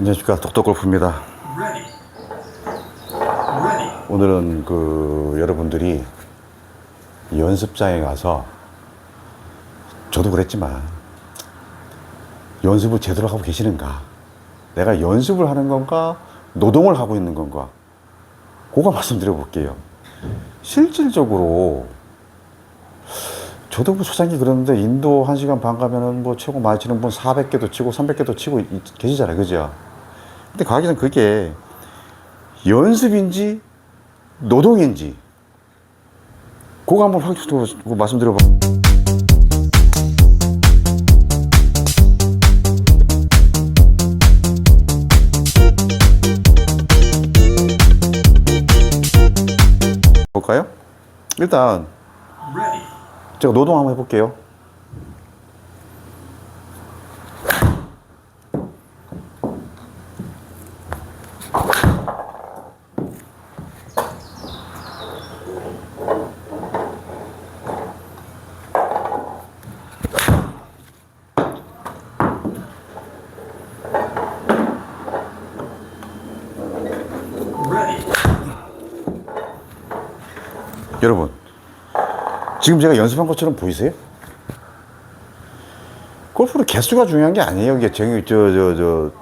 안녕하십니까. 독도골프입니다. 오늘은 그 여러분들이 연습장에 가서 저도 그랬지만 연습을 제대로 하고 계시는가? 내가 연습을 하는 건가? 노동을 하고 있는 건가? 그거 말씀드려 볼게요. 실질적으로 저도 뭐 초창기 그랬는데 인도 1시간 반 가면은 뭐 최고 많이 치는 분 400개도 치고 300개도 치고 이- 계시잖아요. 그죠 근데 과학에서는 그게 연습인지 노동인지 그거 한번 확그 말씀드려봐 볼까요? 일단. 제가 노동 한번 해볼게요 여러분 지금 제가 연습한 것처럼 보이세요? 골프는 개수가 중요한 게 아니에요. 이게 저기 저저 저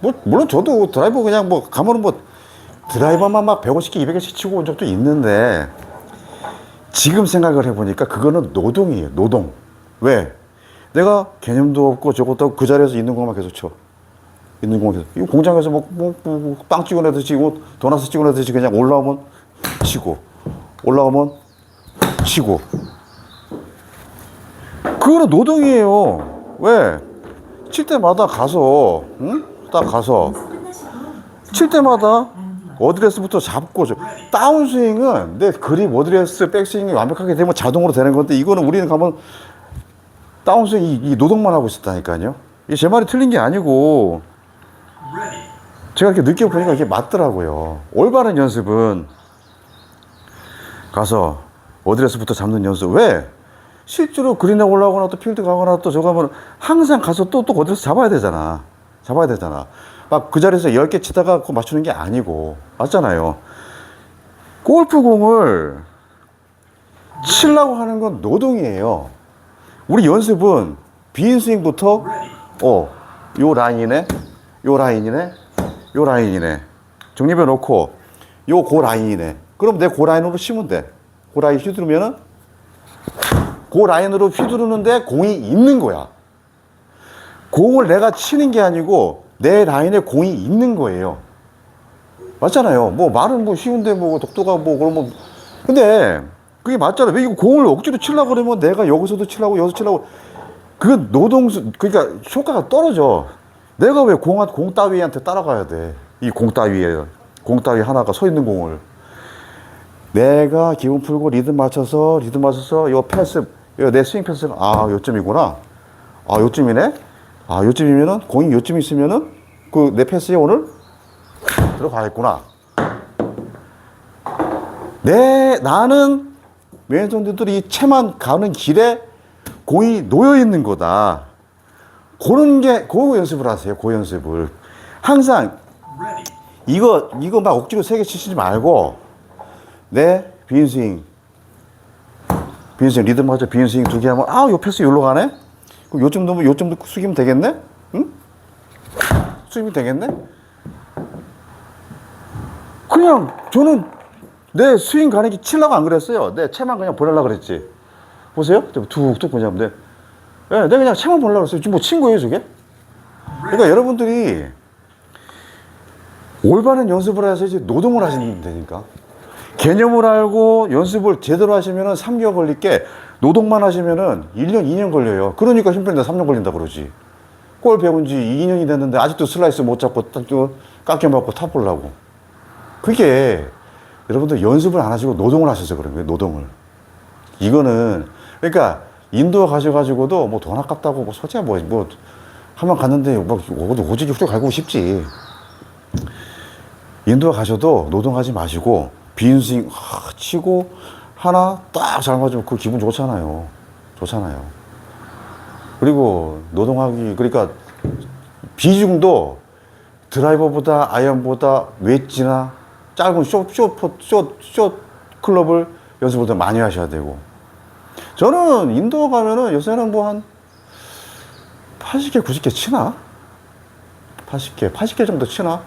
뭐 물론 저도 드라이버 그냥 뭐 가면은 뭐 드라이버만 막 150개, 200개씩 치고 온 적도 있는데 지금 생각을 해보니까 그거는 노동이에요. 노동. 왜? 내가 개념도 없고 저것도 그 자리에서 있는 것만 계속 쳐. 있는 것만 계속. 이 공장에서 뭐, 뭐, 뭐, 뭐, 빵 찍어내듯이, 뭐, 도나스 찍어내듯이 그냥 올라오면 치고, 올라오면 치고. 그거는 노동이에요. 왜? 칠 때마다 가서, 응? 딱 가서, 칠 때마다 어드레스부터 잡고, 저- 다운스윙은 내 그립, 어드레스, 백스윙이 완벽하게 되면 자동으로 되는 건데, 이거는 우리는 가면 다운스윙 이, 이 노동만 하고 있었다니까요. 이게 제 말이 틀린 게 아니고. 제가 이렇게 느껴보니까 이게 맞더라고요. 올바른 연습은 가서 어드레스부터 잡는 연습. 왜? 실제로 그린에 올라오거나 또 필드 가거나 또 저거 하면 항상 가서 또, 또 어드레스 잡아야 되잖아. 잡아야 되잖아. 막 그 자리에서 10개 치다가 그거 맞추는 게 아니고. 맞잖아요. 골프공을 치려고 하는 건 노동이에요. 우리 연습은 빈 스윙부터 어, 요 라인이네, 요 라인이네, 요 라인이네. 정립해 놓고 요 고 라인이네. 그럼 내 고 라인으로 치면 돼. 고 라인 휘두르면은 고 라인으로 휘두르는데 공이 있는 거야. 공을 내가 치는 게 아니고 내 라인에 공이 있는 거예요. 맞잖아요. 뭐 말은 뭐 쉬운데 뭐 독도가 뭐 그러면 근데 그게 맞잖아. 왜 이거 공을 억지로 치려고 그러면 내가 여기서도 치려고 여기서 치려고 그 노동수 그러니까 효과가 떨어져. 내가 왜 공, 공 따위한테 따라가야 돼? 이 공 따위에 공 따위 하나가 서 있는 공을 내가 기분 풀고 리듬 맞춰서 리듬 맞춰서 요 패스 요내 스윙 패스가 아 요쯤이구나. 아 요쯤이네. 아 요쯤이면은 공이 요쯤 있으면은 그 내 패스에 오늘 들어가겠구나. 내 나는 왼손들이 채만 가는 길에 공이 놓여 있는 거다. 그런 게, 그 연습을 하세요. 그 연습을. 항상. 이거, 이거 막 억지로 세게 치시지 말고, 내 빈스윙. 빈스윙, 리듬 맞춰 빈스윙 두 개 하면, 아, 요 패스 여기로 가네? 그럼 요쯤 넣으면 요쯤 숙이면 되겠네? 응? 숙이면 되겠네? 그냥 저는 내 스윙 가는 게 치려고 안 그랬어요. 내 채만 그냥 보내려고 그랬지. 보세요. 툭툭 그냥 내, 예, 내가 그냥 채만 보내려고 그랬어요. 지금 뭐친 거예요, 저게? 그러니까 여러분들이 올바른 연습을 해서 이제 노동을 하시면 되니까. 개념을 알고 연습을 제대로 하시면은 3개월 걸릴 게 노동만 하시면은 1년, 2년 걸려요. 그러니까 힘들다 3년 걸린다 그러지. 골 배운 지 2년이 됐는데 아직도 슬라이스 못 잡고 딱 깎여 맞고 탑 보려고. 그게 여러분들 연습을 안 하시고 노동을 하셔서 그런 거예요. 노동을. 이거는 그러니까 인도 가셔가지고도 뭐 돈 아깝다고 뭐 솔직히 뭐, 뭐 하면 갔는데 뭐 오직 훌쩍 갈고 싶지. 인도 가셔도 노동하지 마시고 빈스윙 하, 치고 하나 딱 잘 맞으면 그 기분 좋잖아요. 좋잖아요. 그리고 노동하기 그러니까 비중도 드라이버보다 아이언보다 웨지나 짧은 숏 클럽을 연습을 더 많이 하셔야 되고. 저는 인도 가면은 요새는 뭐 한 80개, 90개 치나? 80개, 80개 정도 치나?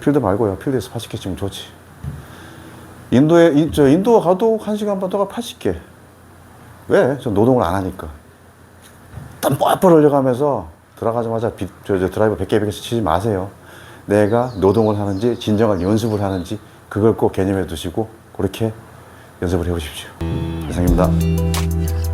필드 말고요. 필드에서 80개 치면 좋지. 인도에, 인, 저 인도 가도 1시간 반 동안 80개. 왜? 저 노동을 안 하니까. 땀 뻘뻘 흘려가면서 들어가자마자 비, 저, 저 드라이버 100개, 100개씩 치지 마세요. 내가 노동을 하는지, 진정한 연습을 하는지, 그걸 꼭 개념해 두시고, 그렇게 연습을 해 보십시오. 이상입니다.